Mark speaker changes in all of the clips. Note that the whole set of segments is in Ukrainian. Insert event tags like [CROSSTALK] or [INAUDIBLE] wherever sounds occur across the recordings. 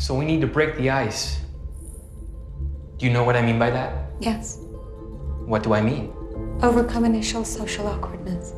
Speaker 1: So we need to break the ice. Do you know what I mean by that?
Speaker 2: Yes.
Speaker 1: What do I mean?
Speaker 2: Overcome initial social awkwardness.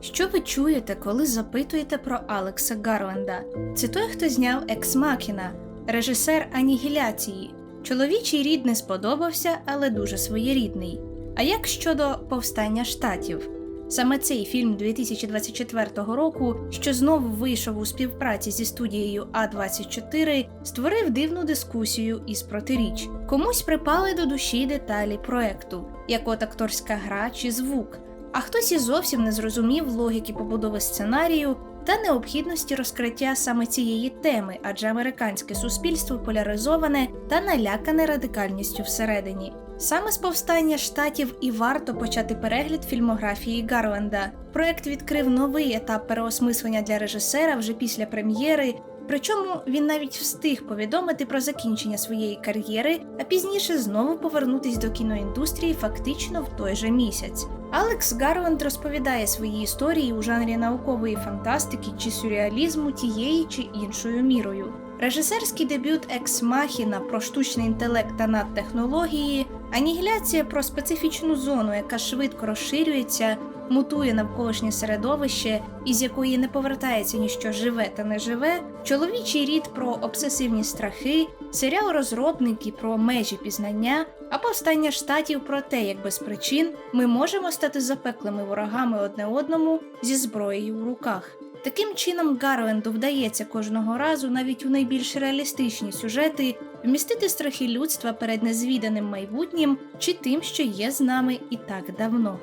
Speaker 3: Що ви чуєте, коли запитуєте про Алекса Гарленда? Це той, хто зняв Екс Макіна, режисер Анігіляції. Чоловічий рід не сподобався, але дуже своєрідний. А як щодо повстання штатів? Саме цей фільм 2024 року, що знову вийшов у співпраці зі студією А24, створив дивну дискусію із протиріч. Комусь припали до душі деталі проекту, як от акторська гра чи звук. А хтось і зовсім не зрозумів логіки побудови сценарію та необхідності розкриття саме цієї теми, адже американське суспільство поляризоване та налякане радикальністю всередині. Саме з повстання штатів і варто почати перегляд фільмографії Гарленда. Проект відкрив новий етап переосмислення для режисера вже після прем'єри. Причому він навіть встиг повідомити про закінчення своєї кар'єри, а пізніше знову повернутись до кіноіндустрії фактично в той же місяць. Алекс Гарленд розповідає свої історії у жанрі наукової фантастики чи сюрреалізму тієї чи іншою мірою. Режисерський дебют Екс Махіна про штучний інтелект та надтехнології, анігіляція про специфічну зону, яка швидко розширюється, мутує навколишнє середовище, із якої не повертається ніщо живе та неживе, чоловічий рід про обсесивні страхи, серіал розробники про межі пізнання, а повстання штатів про те, як без причин ми можемо стати запеклими ворогами одне одному зі зброєю в руках. Таким чином, Гарленду вдається кожного разу, навіть у найбільш реалістичні сюжети, вмістити страхи людства перед незвіданим майбутнім чи тим, що є з нами і так давно.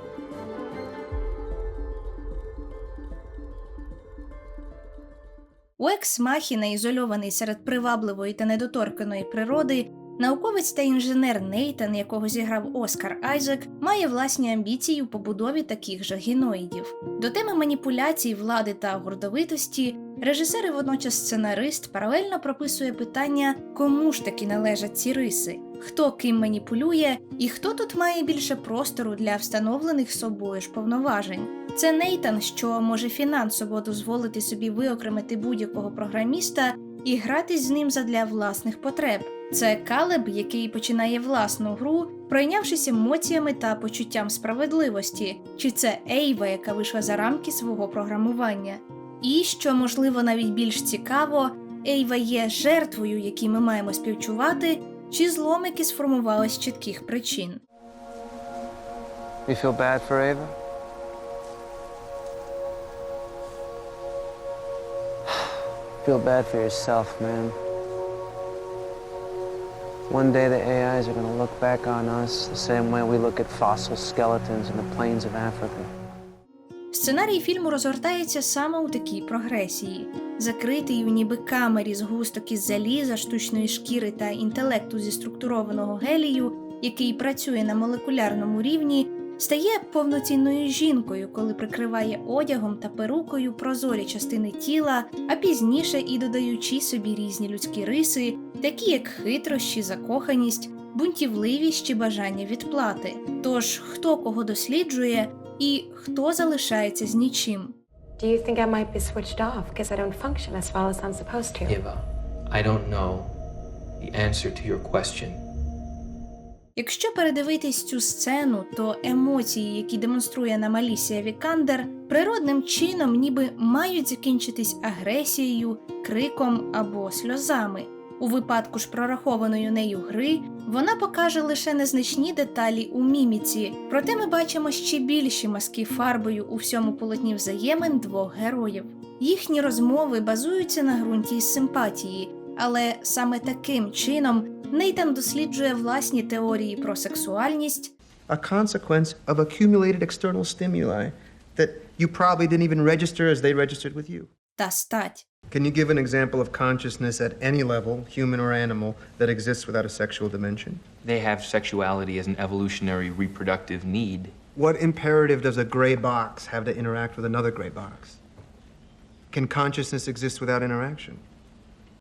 Speaker 3: У Екс Махіна, ізольований серед привабливої та недоторканої природи, науковець та інженер Нейтан, якого зіграв Оскар Айзек, має власні амбіції у побудові таких же гіноїдів. До теми маніпуляцій, влади та гордовитості режисер і водночас сценарист паралельно прописує питання, кому ж таки належать ці риси, хто ким маніпулює, і хто тут має більше простору для встановлених собою ж повноважень. Це Нейтан, що може фінансово дозволити собі виокремити будь-якого програміста і гратись з ним задля власних потреб. Це Калеб, який починає власну гру, пройнявшись емоціями та почуттям справедливості, чи це Ейва, яка вийшла за рамки свого програмування. І що можливо навіть більш цікаво, Ейва є жертвою, якій ми маємо співчувати, чи злом, який сформувалось з чітких причин.
Speaker 4: You feel bad for Ava? [SIGHS] feel bad for yourself, man. One day the AIs are going to look back on us the same way we look at fossil skeletons in the plains of Africa.
Speaker 3: Сценарій фільму розгортається саме у такій прогресії. Закритий у ніби камері згусток із заліза, штучної шкіри та інтелекту зі структурованого гелію, який працює на молекулярному рівні, стає повноцінною жінкою, коли прикриває одягом та перукою прозорі частини тіла, а пізніше і додаючи собі різні людські риси, такі як хитрощі, закоханість, бунтівливість чи бажання відплати. Тож хто кого досліджує і хто залишається з нічим.
Speaker 2: Do you think I might be switched off because I don't function as well as I'm supposed to?
Speaker 1: Eva, I don't know the answer to your question.
Speaker 3: Якщо передивитись цю сцену, то емоції, які демонструє нам Алісія Вікандер, природним чином ніби мають закінчитись агресією, криком або сльозами. У випадку ж прорахованої нею гри вона покаже лише незначні деталі у міміці, проте ми бачимо ще більші маски фарбою у всьому полотні взаємин двох героїв. Їхні розмови базуються на ґрунті симпатії, але саме таким чином Нейтан досліджує власні теорії про сексуальність
Speaker 5: a consequence of accumulated external stimuli that you probably didn't even register as they registered with you.
Speaker 3: та стать.
Speaker 5: Can you give an example of consciousness at any level, human or animal, that exists without a sexual dimension?
Speaker 1: They have sexuality as an evolutionary reproductive need.
Speaker 5: What imperative does a gray box have to interact with another gray box? Can consciousness exist without interaction?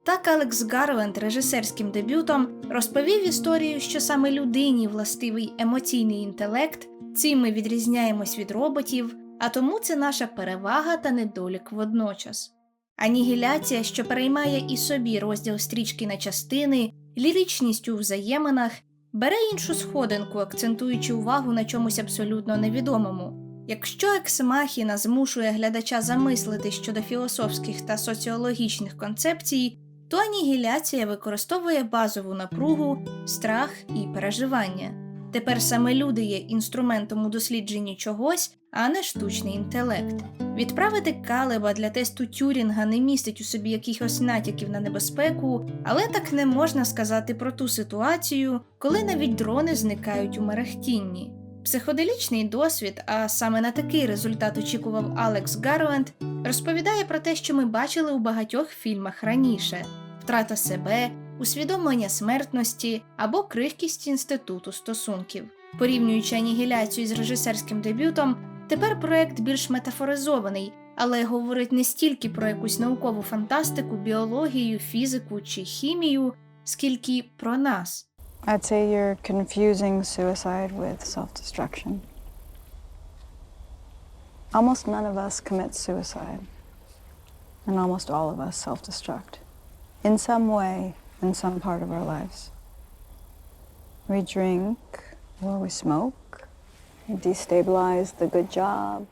Speaker 3: Так Алекс Гарленд режисерським дебютом розповів історію, що саме людині властивий емоційний інтелект, цим ми відрізняємось від роботів, а тому це наша перевага та недолік водночас. Анігіляція, що переймає і собі розділ стрічки на частини, ліричність у взаєминах, бере іншу сходинку, акцентуючи увагу на чомусь абсолютно невідомому. Якщо ексмахіна змушує глядача замислити щодо філософських та соціологічних концепцій, то анігіляція використовує базову напругу, страх і переживання. Тепер саме люди є інструментом у дослідженні чогось, а не штучний інтелект. Відправити калеба для тесту Тюрінга не містить у собі якихось натяків на небезпеку, але так не можна сказати про ту ситуацію, коли навіть дрони зникають у мерехтінні. Психоделічний досвід, а саме на такий результат очікував Алекс Гарленд, розповідає про те, що ми бачили у багатьох фільмах раніше: втрата себе, усвідомлення смертності або крихкість інституту стосунків. Порівнюючи анігіляцію з режисерським дебютом, тепер проект більш метафоризований, але говорить не стільки про якусь наукову фантастику, біологію, фізику чи хімію, скільки про нас.
Speaker 6: I'd say you're confusing suicide with self destruction. Almost none of us commit suicide, and almost all of us self destruct in some way in some part of our lives. We drink or we smoke, we destabilize the good job.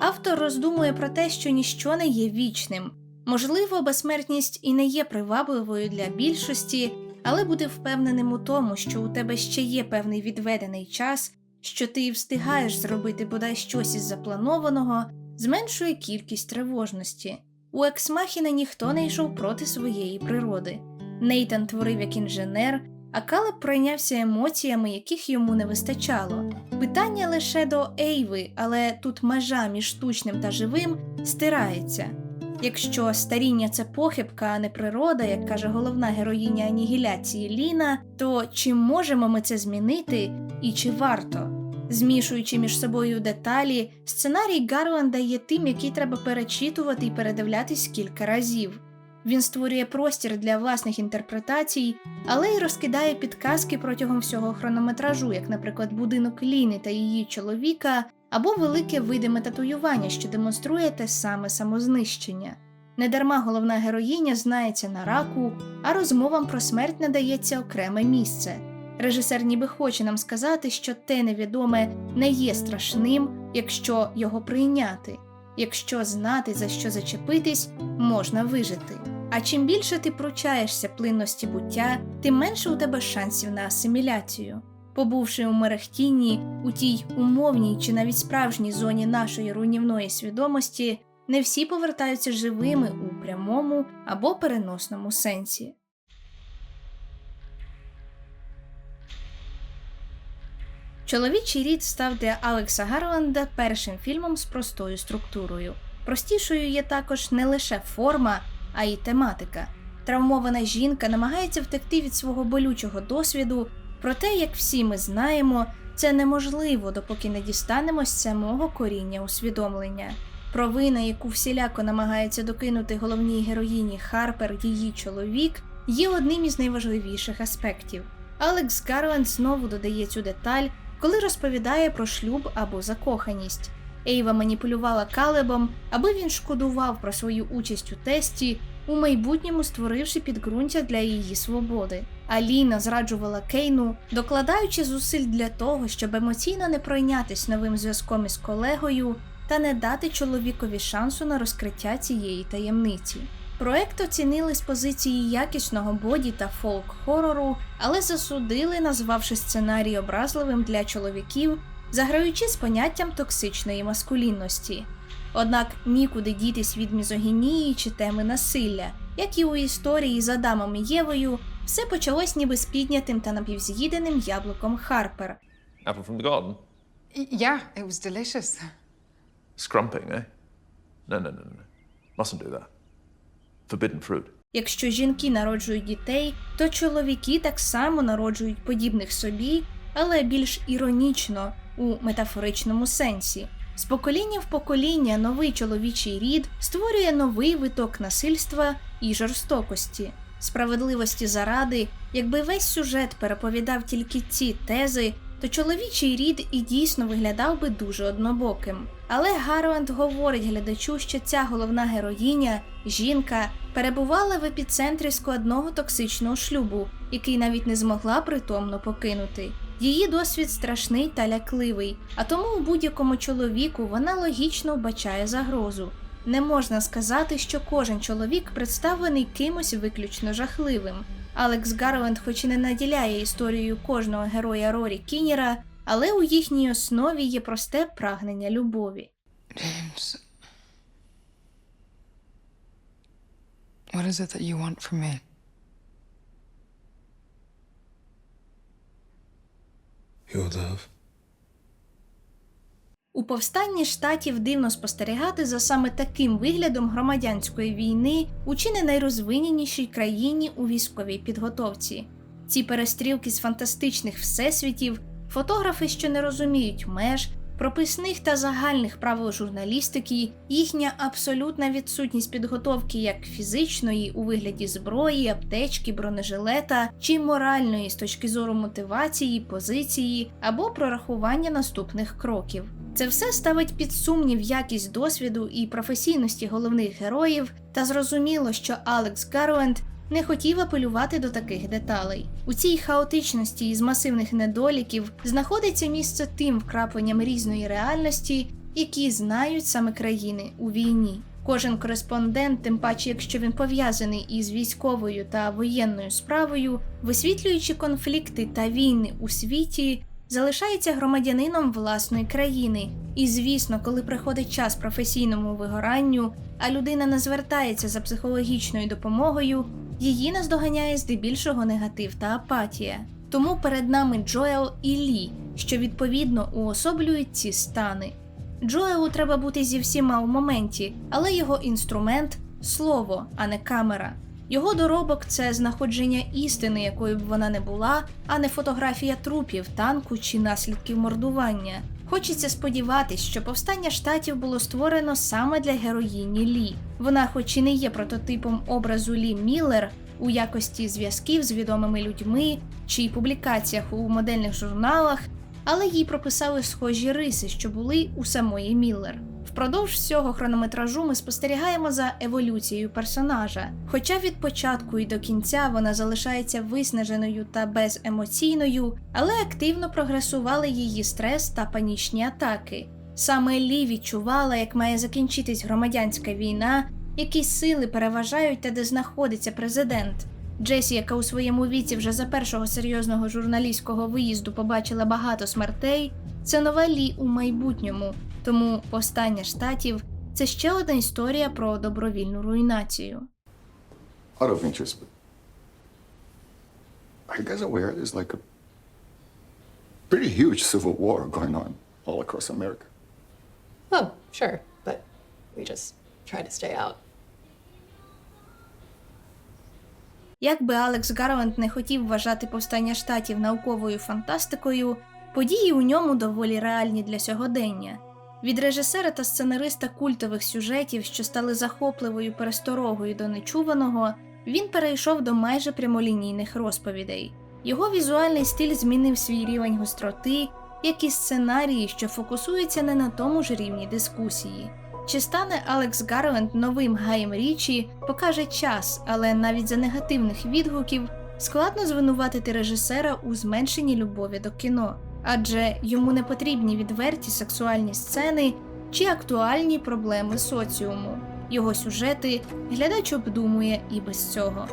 Speaker 3: Автор роздумує про те, що ніщо не є вічним. Можливо, безсмертність і не є привабливою для більшості, але бути впевненим у тому, що у тебе ще є певний відведений час, що ти встигаєш зробити бодай щось із запланованого, зменшує кількість тривожності. У Ексмахіна ніхто не йшов проти своєї природи. Нейтан творив як інженер, а Калеб пройнявся емоціями, яких йому не вистачало. Питання лише до Ейви, але тут межа між штучним та живим стирається. Якщо старіння це похибка, а не природа, як каже головна героїня анігіляції Ліна, то чи можемо ми це змінити і чи варто? Змішуючи між собою деталі, сценарій Гарленда є тим, який треба перечитувати і передивлятись кілька разів. Він створює простір для власних інтерпретацій, але й розкидає підказки протягом всього хронометражу, як, наприклад, будинок Ліни та її чоловіка, або велике видиме татуювання, що демонструє те саме самознищення. Недарма головна героїня знається на раку, а розмовам про смерть надається окреме місце. Режисер ніби хоче нам сказати, що те невідоме не є страшним, якщо його прийняти, якщо знати, за що зачепитись, можна вижити. А чим більше ти пручаєшся плинності буття, тим менше у тебе шансів на асиміляцію. Побувши у мерехтінні, у тій умовній чи навіть справжній зоні нашої руйнівної свідомості, не всі повертаються живими у прямому або переносному сенсі. Чоловічий рід став для Алекса Гарланда першим фільмом з простою структурою. Простішою є також не лише форма, а й тематика. Травмована жінка намагається втекти від свого болючого досвіду, проте, як всі ми знаємо, це неможливо, допоки не дістанемось самого коріння усвідомлення. Провина, яку всіляко намагається докинути головній героїні Харпер, її чоловік, є одним із найважливіших аспектів. Алекс Гарленд знову додає цю деталь, коли розповідає про шлюб або закоханість. Ейва маніпулювала Калебом, аби він шкодував про свою участь у тесті, у майбутньому створивши підґрунтя для її свободи. Аліна зраджувала Кейну, докладаючи зусиль для того, щоб емоційно не пройнятись новим зв'язком із колегою та не дати чоловікові шансу на розкриття цієї таємниці. Проект оцінили з позиції якісного боді та фолк-хорору, але засудили, назвавши сценарій образливим для чоловіків, заграючи з поняттям токсичної маскулінності. Однак нікуди дітись від мізогінії чи теми насилля, як і у історії з Адамом і Євою, все почалось ніби з піднятим та напівз'їденим яблуком Харпер.
Speaker 7: Apple from the garden?
Speaker 8: Yeah, it was delicious.
Speaker 7: Scrumping, eh? No, no, no, no. Mustn't do that. Forbidden fruit.
Speaker 3: Якщо жінки народжують дітей, то чоловіки так само народжують подібних собі, але більш іронічно у метафоричному сенсі. З покоління в покоління новий чоловічий рід створює новий виток насильства і жорстокості. Справедливості заради, якби весь сюжет переповідав тільки ці тези, то чоловічий рід і дійсно виглядав би дуже однобоким. Але Гарванд говорить глядачу, що ця головна героїня, жінка, перебувала в епіцентрі складного токсичного шлюбу, який навіть не змогла притомно покинути. Її досвід страшний та лякливий, а тому у будь-якому чоловіку вона логічно вбачає загрозу. Не можна сказати, що кожен чоловік представлений кимось виключно жахливим. Алекс Гарленд, хоч і не наділяє історією кожного героя Рорі Кінєра, але у їхній основі є просте прагнення любові.
Speaker 8: James. What is it that you want from me?
Speaker 9: Your love.
Speaker 3: У повстанні штатів дивно спостерігати за саме таким виглядом громадянської війни у чи не найрозвиненішій країні у військовій підготовці. Ці перестрілки з фантастичних всесвітів, фотографи, що не розуміють меж, прописних та загальних правил журналістики, їхня абсолютна відсутність підготовки як фізичної у вигляді зброї, аптечки, бронежилета, чи моральної з точки зору мотивації, позиції або прорахування наступних кроків. Це все ставить під сумнів якість досвіду і професійності головних героїв, та зрозуміло, що Алекс Гарленд не хотів апелювати до таких деталей. У цій хаотичності із масивних недоліків знаходиться місце тим вкрапленням різної реальності, які знають саме країни у війні. Кожен кореспондент, тим паче, якщо він пов'язаний із військовою та воєнною справою, висвітлюючи конфлікти та війни у світі, залишається громадянином власної країни. І звісно, коли приходить час професійному вигоранню, а людина не звертається за психологічною допомогою, її наздоганяє здебільшого негатив та апатія. Тому перед нами Джоел і Лі, що відповідно уособлюють ці стани. Джоелу треба бути зі всіма у моменті, але його інструмент слово, а не камера. Його доробок це знаходження істини, якою б вона не була, а не фотографія трупів, танку чи наслідків мордування. Хочеться сподіватись, що повстання штатів було створено саме для героїні Лі. Вона, хоч і не є прототипом образу Лі Міллер у якості зв'язків з відомими людьми чи публікаціях у модельних журналах, але їй прописали схожі риси, що були у самої Міллер. Впродовж всього хронометражу ми спостерігаємо за еволюцією персонажа. Хоча від початку і до кінця вона залишається виснаженою та беземоційною, але активно прогресували її стрес та панічні атаки. Саме Лі відчувала, як має закінчитись громадянська війна, які сили переважають та де знаходиться президент. Джесі, яка у своєму віці вже за першого серйозного журналістського виїзду побачила багато смертей, це нова Лі у майбутньому. Тому повстання штатів це ще одна історія про добровільну руйнацію.
Speaker 10: out of interest, but are you guys aware there's like a pretty huge civil war going on all across America?
Speaker 11: Oh, sure, but we just try to stay out.
Speaker 3: Як би Алекс Гарленд не хотів вважати повстання штатів науковою фантастикою, події у ньому доволі реальні для сьогодення. Від режисера та сценариста культових сюжетів, що стали захопливою пересторогою до нечуваного, він перейшов до майже прямолінійних розповідей. Його візуальний стиль змінив свій рівень гостроти, як і сценарії, що фокусуються не на тому ж рівні дискусії. Чи стане Алекс Гарленд новим Гаєм Річі, покаже час, але навіть за негативних відгуків складно звинуватити режисера у зменшенні любові до кіно, адже йому не потрібні відверті сексуальні сцени чи актуальні проблеми соціуму. Його сюжети глядач обдумує і без цього.